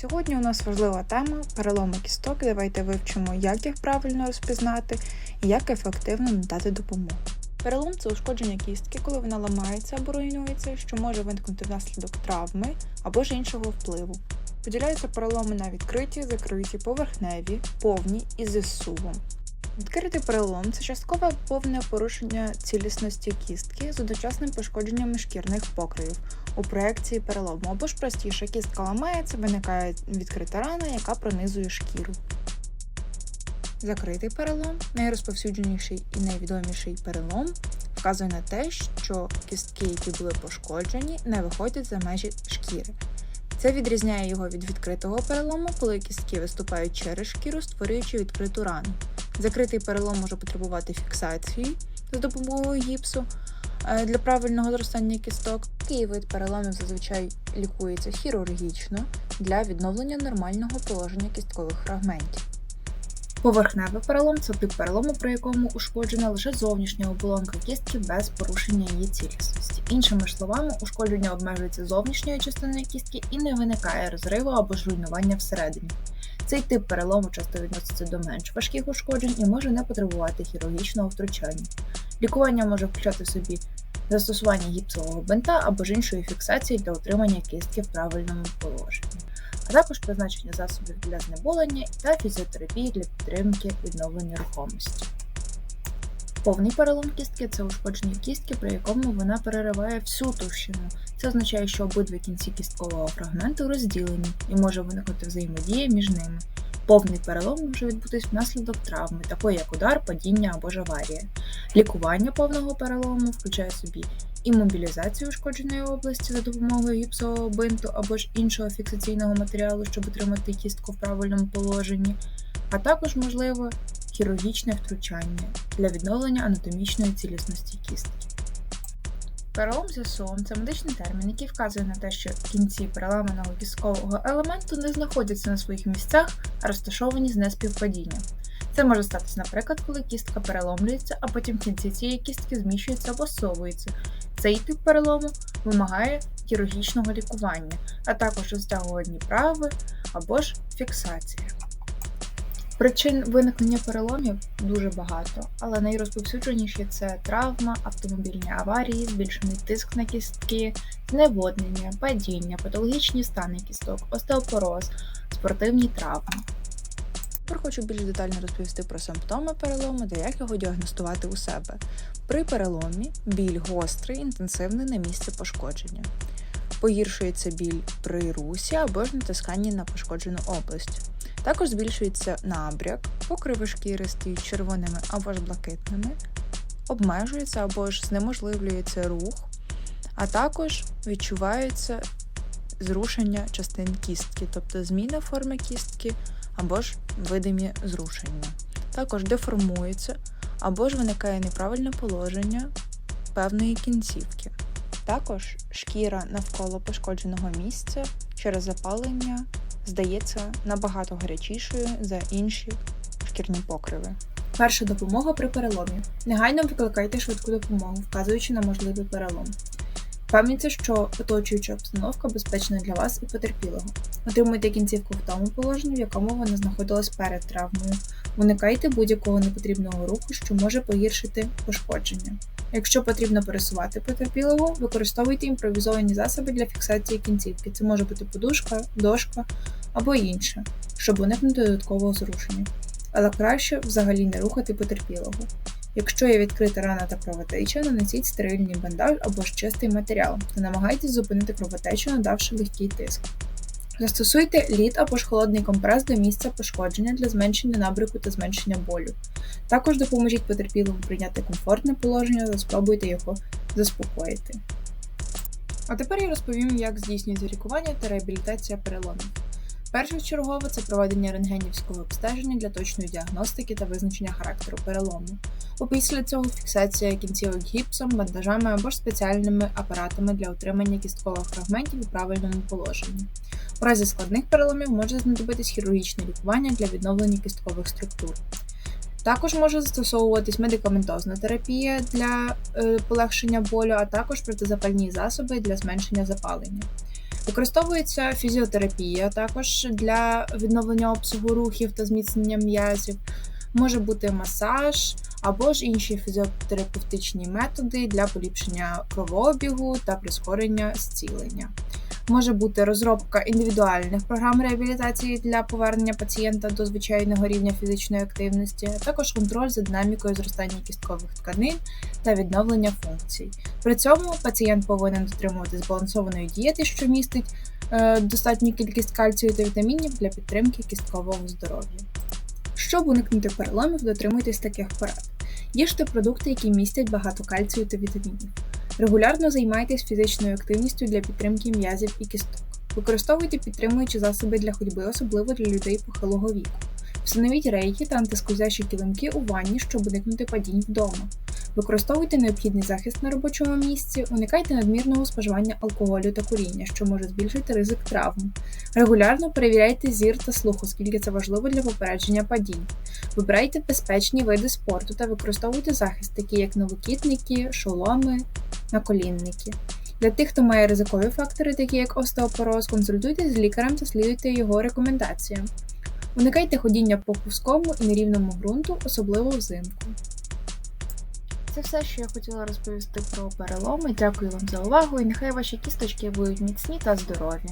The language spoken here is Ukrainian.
Сьогодні у нас важлива тема переломи кісток. Давайте вивчимо, як їх правильно розпізнати і як ефективно надати допомогу. Перелом це ушкодження кістки, коли вона ламається або руйнується, що може виникнути внаслідок травми або ж іншого впливу. Поділяються переломи на відкриті, закриті, поверхневі, повні і зі зсувом. Відкритий перелом це часткове повне порушення цілісності кістки з одночасним пошкодженням шкірних покривів у проекції перелому, або ж простіше, кістка ламається, виникає відкрита рана, яка пронизує шкіру. Закритий перелом, найрозповсюдженіший і найвідоміший перелом, вказує на те, що кістки, які були пошкоджені, не виходять за межі шкіри. Це відрізняє його від відкритого перелому, коли кістки виступають через шкіру, створюючи відкриту рану. Закритий перелом може потребувати фіксації за допомогою гіпсу е, для правильного зростання кісток. Такий вид переломів зазвичай лікується хірургічно для відновлення нормального положення кісткових фрагментів. Поверхневий перелом це тип перелому, при якому ушкоджена лише зовнішня оболонка кістки без порушення її цілісності. Іншими словами, ушкодження обмежується зовнішньою частиною кістки і не виникає розриву або ж руйнування всередині. Цей тип перелому часто відноситься до менш важких ушкоджень і може не потребувати хірургічного втручання. Лікування може включати в собі застосування гіпсового бинта або ж іншої фіксації для отримання кістки в правильному положенні, а також призначення засобів для знеболення та фізіотерапії для підтримки відновлення рухомості. Повний перелом кістки це ушкодження кістки, при якому вона перериває всю товщину. Це означає, що обидві кінці кісткового фрагменту розділені і може виникнути взаємодія між ними. Повний перелом може відбутись внаслідок травми, такої як удар, падіння або ж аварія. Лікування повного перелому включає собі іммобілізацію ушкодженої області за допомогою гіпсового бинту або ж іншого фіксаційного матеріалу, щоб утримати кістку в правильному положенні, а також можливо хірургічне втручання для відновлення анатомічної цілісності кістки. Перелом з'ясовом це медичний термін, який вказує на те, що кінці переламаного кісткового елементу не знаходяться на своїх місцях, а розташовані з неспівпадінням. Це може статися, наприклад, коли кістка переломлюється, а потім кінці цієї кістки зміщуються або совуються. Цей тип перелому вимагає хірургічного лікування, а також розтягування прави або ж фіксація. Причин виникнення переломів дуже багато, але найрозповсюдженіші це травма, автомобільні аварії, збільшений тиск на кістки, зневоднення, падіння, патологічні стани кісток, остеопороз, спортивні травми. Тепер хочу більш детально розповісти про симптоми перелому та як його діагностувати у себе. При переломі біль гострий, інтенсивний на місці пошкодження. Погіршується біль при русі або ж натисканні на пошкоджену область. Також збільшується набряк, покриви шкіри стають червоними або ж блакитними, обмежується або ж знеможливлюється рух, а також відчувається зрушення частин кістки, тобто зміна форми кістки або ж видимі зрушення. Також деформується або ж виникає неправильне положення певної кінцівки. Також шкіра навколо пошкодженого місця через запалення здається набагато гарячішою за інші шкірні покриви. Перша допомога при переломі. Негайно викликайте швидку допомогу, вказуючи на можливий перелом. Впевніться, що оточуюча обстановка безпечна для вас і потерпілого. Отримуйте кінцівку в тому положенні, в якому вона знаходилась перед травмою. Уникайте будь-якого непотрібного руху, що може погіршити пошкодження. Якщо потрібно пересувати потерпілого, використовуйте імпровізовані засоби для фіксації кінцівки. Це може бути подушка, дошка або інше, щоб уникнути додаткового зрушення. Але краще взагалі не рухати потерпілого. Якщо є відкрита рана та кровотеча, нанесіть стерильний бандаж або ж чистий матеріал та намагайтесь зупинити кровотечу, надавши легкий тиск. Застосуйте лід або ж холодний компрес до місця пошкодження для зменшення набрику та зменшення болю. Також допоможіть потерпілому прийняти комфортне положення та спробуйте його заспокоїти. А тепер я розповім, як здійснюється лікування та реабілітація переломів. Першочергово це проведення рентгенівського обстеження для точної діагностики та визначення характеру перелому. Опісля цього фіксація кінцівок гіпсом, бандажами або ж спеціальними апаратами для утримання кісткових фрагментів у правильному положенні. У разі складних переломів може знадобитись хірургічне лікування для відновлення кісткових структур. Також може застосовуватись медикаментозна терапія для е, полегшення болю, а також протизапальні засоби для зменшення запалення. Використовується фізіотерапія також для відновлення обсягу рухів та зміцнення м'язів. Може бути масаж або ж інші фізіотерапевтичні методи для поліпшення кровообігу та прискорення зцілення. Може бути розробка індивідуальних програм реабілітації для повернення пацієнта до звичайного рівня фізичної активності, а також контроль за динамікою зростання кісткових тканин та відновлення функцій. При цьому пацієнт повинен дотримувати збалансованої дієти, що містить е, достатню кількість кальцію та вітамінів для підтримки кісткового здоров'я. Щоб уникнути переломів, дотримуйтесь таких порад. Їжте продукти, які містять багато кальцію та вітамінів. Регулярно займайтесь фізичною активністю для підтримки м'язів і кісток. Використовуйте підтримуючі засоби для ходьби, особливо для людей похилого віку. Встановіть рейки та антискользящі килимки у ванні, щоб уникнути падінь вдома. Використовуйте необхідний захист на робочому місці, уникайте надмірного споживання алкоголю та куріння, що може збільшити ризик травм. Регулярно перевіряйте зір та слух, оскільки це важливо для попередження падінь. Вибирайте безпечні види спорту та використовуйте захист, такі як новокітники, шоломи, наколінники. Для тих, хто має ризикові фактори, такі як остеопороз, консультуйтесь з лікарем та слідуйте його рекомендаціям. Уникайте ходіння по пускому і нерівному ґрунту, особливо взимку. Це все, що я хотіла розповісти про переломи. Дякую вам за увагу і нехай ваші кісточки будуть міцні та здорові.